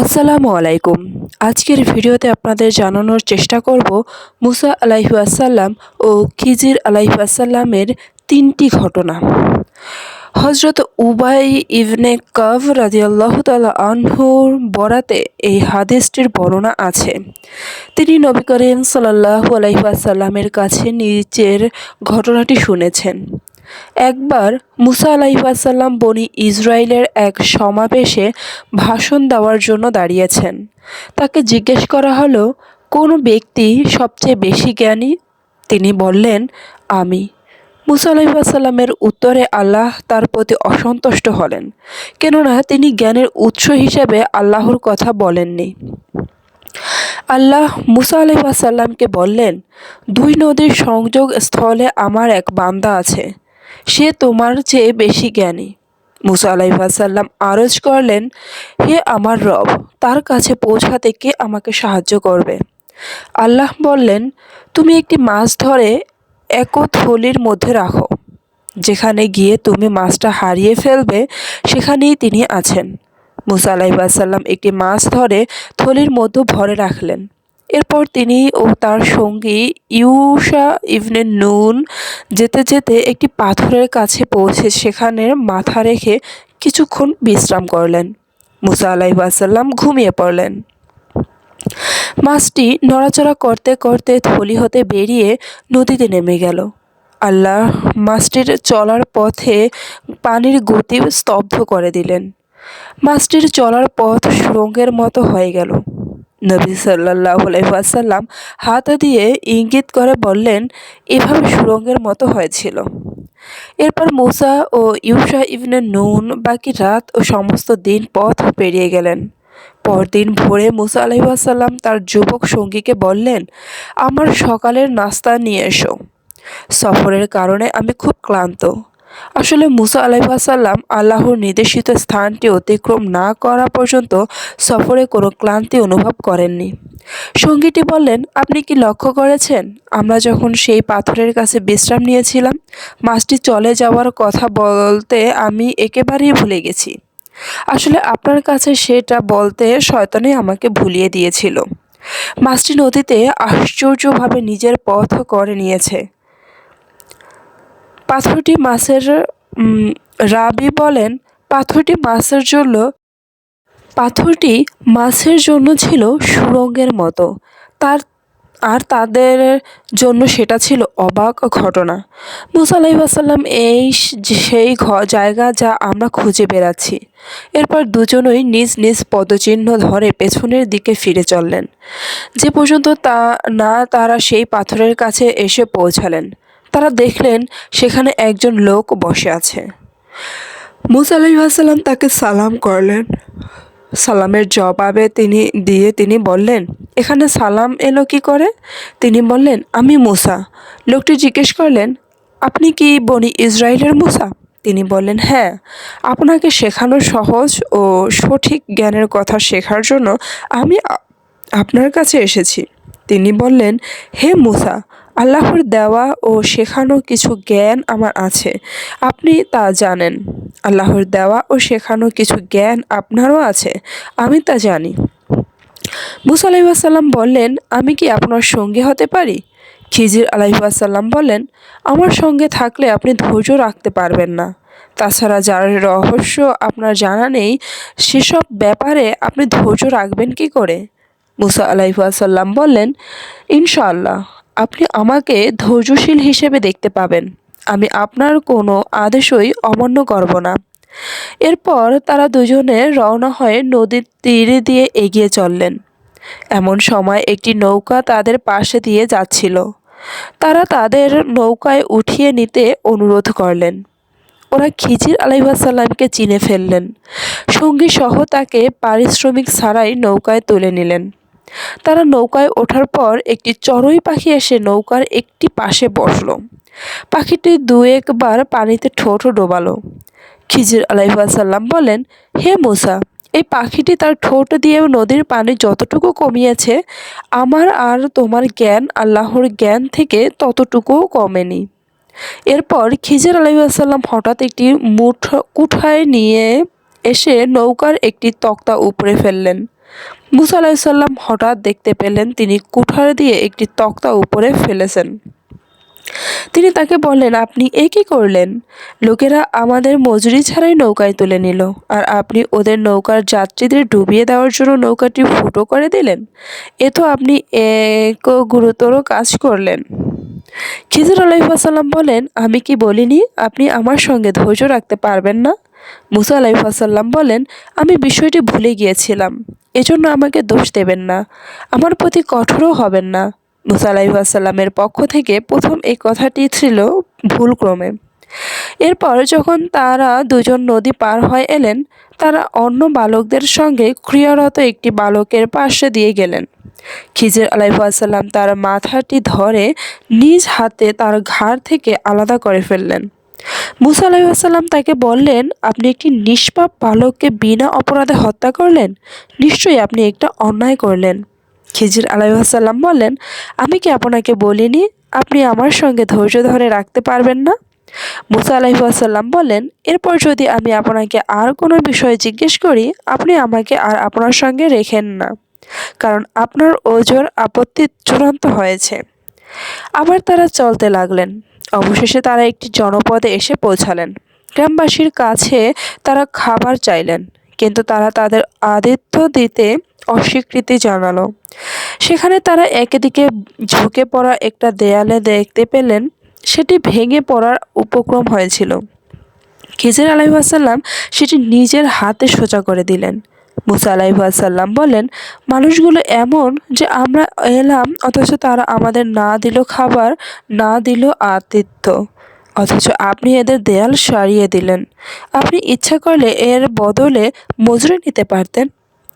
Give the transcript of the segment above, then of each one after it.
আসসালামু আলাইকুম। আজকের ভিডিওতে আপনাদের জানানোর চেষ্টা করব মুসা আলাইহাসাল্লাম ও খিজির আলাইহাসাল্লামের তিনটি ঘটনা। হজরত উবাই ইবনে কাভ রাজিয়াল্লাহ তালা আনহুর বরাতে এই হাদিসটির বর্ণনা আছে। তিনি নবী করিম সাল্লাহ আলাইহাসাল্লামের কাছে নিচের ঘটনাটি শুনেছেন। একবার মুসা আলাইসাল্লাম বনি ইসরায়েলের এক সমাবেশে ভাষণ দেওয়ার জন্য দাঁড়িয়েছেন। তাকে জিজ্ঞেস করা হলো, কোন ব্যক্তি সবচেয়ে বেশি জ্ঞানী? তিনি বললেন, আমি। মুসা আলাইসাল্লামের উত্তরে আল্লাহ তার প্রতি অসন্তুষ্ট হলেন, কেননা তিনি জ্ঞানের উৎস হিসেবে আল্লাহর কথা বলেননি। আল্লাহ মুসা আলাইসাল্লামকে বললেন, দুই নদীর সংযোগ স্থলে আমার এক বান্দা আছে। সে তোমার চেয়ে বেশি জ্ঞানী। মুসা আলাইসাল্লাম আরজ করলেন, হে আমার রব, তার কাছে পৌঁছাতে কে আমাকে সাহায্য করবে? আল্লাহ বললেন, তুমি একটি মাছ ধরে এক থলির মধ্যে রাখো। যেখানে গিয়ে তুমি মাছটা হারিয়ে ফেলবে, সেখানেই তিনি আছেন। মুসা আলাইসাল্লাম একটি মাছ ধরে থলির মধ্যে ভরে রাখলেন। এরপর তিনি ও তার সঙ্গী ইউসা ইবনে নুন যেতে যেতে একটি পাথরের কাছে পৌঁছে সেখানে মাথা রেখে কিছুক্ষণ বিশ্রাম করলেন। মুসা আলাইসাল্লাম ঘুমিয়ে পড়লেন। মাছটি নড়াচড়া করতে করতে থলি হতে বেরিয়ে নদীতে নেমে গেল। আল্লাহ মাছটির চলার পথে পানির গতি স্তব্ধ করে দিলেন। মাছটির চলার পথ সুরঙ্গের মতো হয়ে গেল। নবী সাল্লাহ আলাইসাল্লাম হাত দিয়ে ইঙ্গিত করে বললেন, এভাবে সুরঙ্গের মতো হয়েছিল। এরপর মুসা ও ইউসা ইবনে নুন, বাকি রাত ও সমস্ত দিন পথ পেরিয়ে গেলেন। পরদিন ভোরে মুসা আলাইসাল্লাম তার যুবক সঙ্গীকে বললেন, আমার সকালের নাস্তা নিয়ে এসো। সফরের কারণে আমি খুব ক্লান্ত। আসলে মুসা আলাইসাল্লাম আল্লাহর নির্দেশিত স্থানটি অতিক্রম না করা পর্যন্ত সফরে কোনো ক্লান্তি অনুভব করেননি। সঙ্গীটি বললেন, আপনি কি লক্ষ্য করেছেন? আমরা যখন সেই পাথরের কাছে বিশ্রাম নিয়েছিলাম, মাছটি চলে যাওয়ার কথা বলতে আমি একেবারেই ভুলে গেছি। আসলে আপনার কাছে সেটা বলতে শয়তানে আমাকে ভুলিয়ে দিয়েছিল। মাছটি নদীতে আশ্চর্যভাবে নিজের পথ করে নিয়েছে। পাথরটি মাছের রাবি বলেন, পাথরটি মাছের জন্য, পাথরটি মাছের জন্য ছিল সুরঙ্গের মতো। তার, আর তাদের জন্য সেটা ছিল অবাক ঘটনা। মুসা আলাইসাল্লাম এই সেই জায়গা যা আমরা খুঁজে বেড়াচ্ছি। এরপর দুজনই নিজ নিজ পদচিহ্ন ধরে পেছনের দিকে ফিরে চললেন। যে পর্যন্ত তা, না তারা সেই পাথরের কাছে এসে পৌঁছালেন। তারা দেখলেন সেখানে একজন লোক বসে আছে। মুসা আলাইসাল্লাম তাকে সালাম করলেন। সালামের জবাবে তিনি দিয়ে তিনি বললেন, এখানে সালাম এলো কি করে? তিনি বললেন, আমি মুসা। লোকটি জিজ্ঞেস করলেন, আপনি কি বনি ইসরায়েলের মুসা? তিনি বললেন হ্যাঁ আপনাকে শেখানো সহজ ও সঠিক জ্ঞানের কথা শেখার জন্য আমি আপনার কাছে এসেছি। তিনি বললেন, হে মুসা আল্লাহর দেওয়া ও শেখানো কিছু জ্ঞান আমার আছে। আপনি তা জানেন। আল্লাহর দেওয়া ও শেখানো কিছু জ্ঞান আপনারও আছে। আমি তা জানি। মুসা বললেন, আমি কি আপনার সঙ্গে হতে পারি? খিজির আলাইসাল্লাম বলেন আমার সঙ্গে থাকলে আপনি ধৈর্য রাখতে পারবেন না। তাছাড়া যার রহস্য আপনার জানা নেই, সেসব ব্যাপারে আপনি ধৈর্য রাখবেন কি করে? মুসা আলাইসাল্লাম বললেন, ইনশাআল্লাহ আপনি আমাকে ধৈর্যশীল হিসেবে দেখতে পাবেন। আমি আপনার কোনো আদেশই অমান্য করব না। এরপর তারা দুজনে রওনা হয়ে নদীর তীরে দিয়ে এগিয়ে চললেন। এমন সময় একটি নৌকা তাদের পাশে দিয়ে যাচ্ছিল। তারা তাদের নৌকায় উঠিয়ে নিতে অনুরোধ করলেন। ওরা খিজির আলাইসাল্লামকে চিনে ফেললেন। সঙ্গী সহ তাকে পারিশ্রমিক ছাড়াই নৌকায় তুলে নিলেন। তারা নৌকায় ওঠার পর একটি চড়ুই পাখি এসে নৌকার একটি পাশে বসল। পাখিটি দু একবার পানিতে ঠোঁট ডোবালো। খিজির আলাইসাল্লাম বলেন, হে মুসা, এই পাখিটি তার ঠোঁট দিয়ে নদীর পানি যতটুকু কমিয়েছে, আমার আর তোমার জ্ঞান, আল্লাহর জ্ঞান থেকে ততটুকুও কমেনি। এরপর খিজির আলাইসাল্লাম হঠাৎ একটি মুঠ কুঠায় নিয়ে এসে নৌকার একটি তক্তা উপরে ফেললেন। মুসা আলাহিসাল্লাম হঠাৎ দেখতে পেলেন তিনি কুঠার দিয়ে একটি তক্তা উপরে ফেলেছেন। তিনি তাকে বললেন, আপনি এ কী করলেন? লোকেরা আমাদের মজুরি ছাড়াই নৌকায় তুলে নিল, আর আপনি ওদের নৌকার যাত্রীদের ডুবিয়ে দেওয়ার জন্য নৌকাটি ফুটো করে দিলেন? এ তো আপনি এক গুরুতর কাজ করলেন। খিজির আলাইসাল্লাম বলেন, আমি কি বলিনি? আপনি আমার সঙ্গে ধৈর্য রাখতে পারবেন না? মুসা আলাইসাল্লাম বলেন, আমি বিষয়টি ভুলে গিয়েছিলাম। এজন্য আমাকে দোষ দেবেন না। আমার প্রতি কঠোরও হবেন না। মুসা আলাইসাল্লামের পক্ষ থেকে প্রথম এই কথাটি ছিল ভুলক্রমে। এরপর যখন তারা দুজন নদী পার হয়ে এলেন, তারা অন্য বালকদের সঙ্গে ক্রিয়ারত একটি বালকের পাশে দিয়ে গেলেন। খিজির আলাইসাল্লাম তার মাথাটি ধরে নিজ হাতে তার ঘাড় থেকে আলাদা করে ফেললেন। মুসা আলাইসাল্লাম তাকে বললেন, আপনি একটি নিষ্পাপ বালককে বিনা অপরাধে হত্যা করলেন? নিশ্চয়ই আপনি একটা অন্যায় করলেন। খিজির আলাইসাল্লাম বললেন, আমি কি আপনাকে বলিনি? আপনি আমার সঙ্গে ধৈর্য ধরে রাখতে পারবেন না? মুসা আলাইসাল্লাম বলেন এরপর যদি আমি আপনাকে আর কোনো বিষয়ে জিজ্ঞেস করি, আপনি আমাকে আর আপনার সঙ্গে রেখেন না, কারণ আপনার ওজোর আপত্তি চূড়ান্ত হয়েছে। আবার তারা চলতে লাগলেন। অবশেষে তারা একটি জনপদে এসে পৌঁছালেন। গ্রামবাসীর কাছে তারা খাবার চাইলেন, কিন্তু তারা তাদের আদিত্য দিতে অস্বীকৃতি জানালো। সেখানে তারা একদিকে ঝুঁকে পড়া একটা দেয়ালে দেখতে পেলেন, সেটি ভেঙে পড়ার উপক্রম হয়েছিল। খিজির আলাইসাল্লাম সেটি নিজের হাতে সোজা করে দিলেন। মুসা আলাইসাল্লাম বলেন, মানুষগুলো এমন যে আমরা এলাম, অথচ তারা আমাদের না দিল খাবার, না দিল আতিথ্য, অথচ আপনি এদের দেয়াল সারিয়ে দিলেন। আপনি ইচ্ছা করলে এর বদলে মজুরি নিতে পারতেন।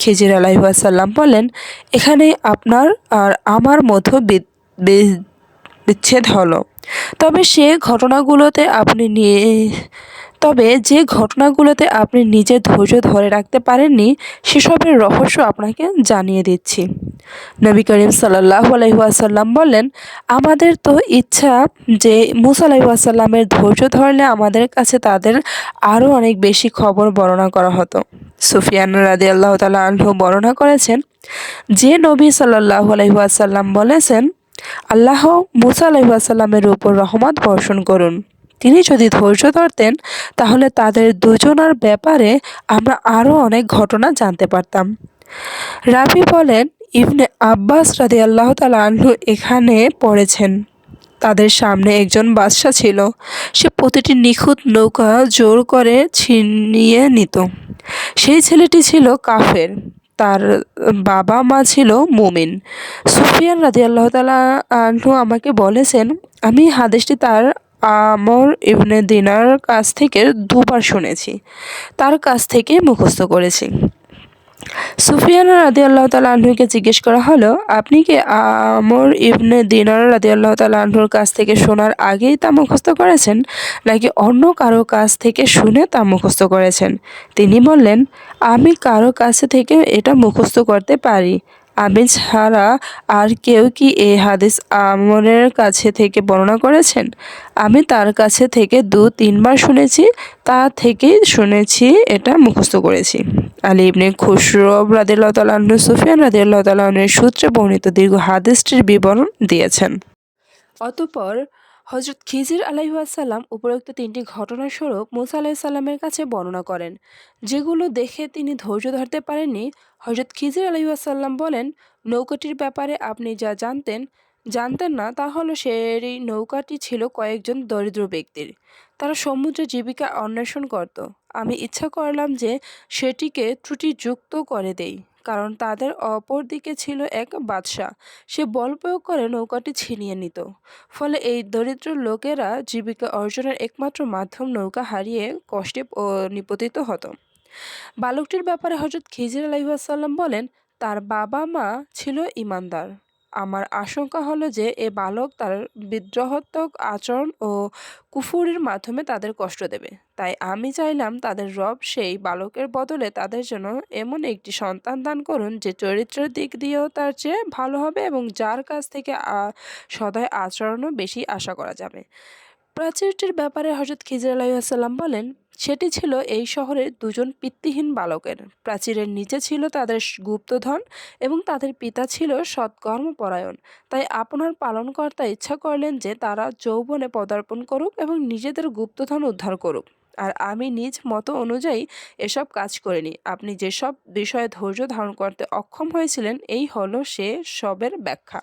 খিজির আলাইসাল্লাম বলেন, এখানে আপনার আর আমার মধ্য বিচ্ছেদ হলো। তবে সে ঘটনাগুলোতে আপনি নিয়ে তবে যে ঘটনাগুলোতে আপনি নিজের ধৈর্য ধরে রাখতে পারেননি, সেসবের রহস্য আপনাকে জানিয়ে দিচ্ছি। নবী করিম সাল্লাহ আলহিহাসাল্লাম বললেন, আমাদের তো ইচ্ছা যে মুসা আলাইসাল্লামের ধৈর্য ধরলে আমাদের কাছে তাদের আরও অনেক বেশি খবর বর্ণনা করা হতো। সুফিয়ান রাদি আল্লাহ তালা আনহু বর্ণনা করেছেন, যে নবী সাল্লাহ আলহিহাসাল্লাম বলেছেন, আল্লাহ মুসা আলাইসাল্লামের উপর রহমত বর্ষণ করুন তিনি যদি ধৈর্য ধরতেন, তাহলে তাদের দুজনার ব্যাপারে আমরা আরও অনেক ঘটনা জানতে পারতাম। রাবি বলেন, ইবনে আব্বাস রাদি আল্লাহ তালু এখানে পড়েছেন। তাদের সামনে একজন বাদশাহ ছিল। সে প্রতিটি নিখুঁত নৌকা জোর করে ছিনিয়ে নিত। সেই ছেলেটি ছিল কাফের। তার বাবা মা ছিল মুমিন। সুফিয়ান রাজি আল্লাহ তালা আমাকে বলেছেন, আমি হাদেশটি তার আমর ইবনে দিনার কাছ থেকে দুবার শুনেছি। তার কাছ থেকে মুখস্থ করেছি। সুফিয়ান রাদি আল্লাহ তালা আনহুকে জিজ্ঞেস করা হলো, আপনি কি আমর ইবনে দিনার রাদি আল্লাহ তালা আনহুর কাছ থেকে শোনার আগেই তা মুখস্থ করেছেন, নাকি অন্য কারও কাছ থেকে শুনে তা মুখস্থ করেছেন? তিনি বললেন, আমি কারও কাছে থেকে এটা মুখস্থ করতে পারি। আমি ছাড়া আর কেউ কি এই হাদিস আমরের কাছে থেকে বর্ণনা করেছেন? আমি তার কাছে থেকে দু, তিনবার শুনেছি, তা থেকেই শুনেছি, এটা মুখস্থ করেছি। আলী ইবনে খুশরব রাদিল্লাহ তালাহ সুফিয়ান রাদিল্লাহ সূত্রে বর্ণিত দীর্ঘ হাদিসটির বিবরণ দিয়েছেন। অতপর হজরত খিজির আলাইসাল্লাম উপরোক্ত তিনটি ঘটনাস্বরূপ মুসা আলাইসাল্লামের কাছে বর্ণনা করেন, যেগুলো দেখে তিনি ধৈর্য ধরতে পারেননি হজরত খিজির আলাইসাল্লাম বলেন, নৌকাটির ব্যাপারে আপনি যা জানতেন জানতেন না, তা হলো সেই নৌকাটি ছিল কয়েকজন দরিদ্র ব্যক্তির। তারা সমুদ্রে জীবিকা অন্বেষণ করত। আমি ইচ্ছা করলাম যে সেটিকে ত্রুটিযুক্ত করে দেই, কারণ তাদের অপর দিকে ছিল এক বাদশাহ। সে বল প্রয়োগ করে নৌকাটি ছিনিয়ে নিত। ফলে এই দরিদ্র লোকেরা জীবিকা অর্জনের একমাত্র মাধ্যম নৌকা হারিয়ে কষ্টে নিপতিত হতো। বালকটির ব্যাপারে হজরত খিজির আলাইসাল্লাম বলেন, তার বাবা মা ছিল ইমানদার। আমার আশঙ্কা হলো যে এ বালক তার বিদ্রোহাত্মক আচরণ ও কুফুরির মাধ্যমে তাদের কষ্ট দেবে। তাই আমি চাইলাম তাদের রব সেই বালকের বদলে তাদের জন্য এমন একটি সন্তান দান করুন যে চরিত্রের দিক দিয়েও তার চেয়ে ভালো হবে এবং যার কাছ থেকে সদয় আচরণও বেশি আশা করা যাবে। প্রাচীরটির ব্যাপারে হজরত খিজির আলাইসাল্লাম বলেন, সেটি ছিল এই শহরের দুজন পিতৃহীন বালকের। প্রাচীরের নিচে ছিল তাদের গুপ্তধন এবং তাদের পিতা ছিল সৎকর্মপরায়ণ। তাই আপনার পালনকর্তা ইচ্ছা করলেন যে তারা যৌবনে পদার্পণ করুক এবং নিজেদের গুপ্তধন উদ্ধার করুক। আর আমি নিজ মতো অনুযায়ী এসব কাজ করিনি। আপনি যেসব বিষয়ে ধৈর্য ধারণ করতে অক্ষম হয়েছিলেন, এই হলো সে সবের ব্যাখ্যা।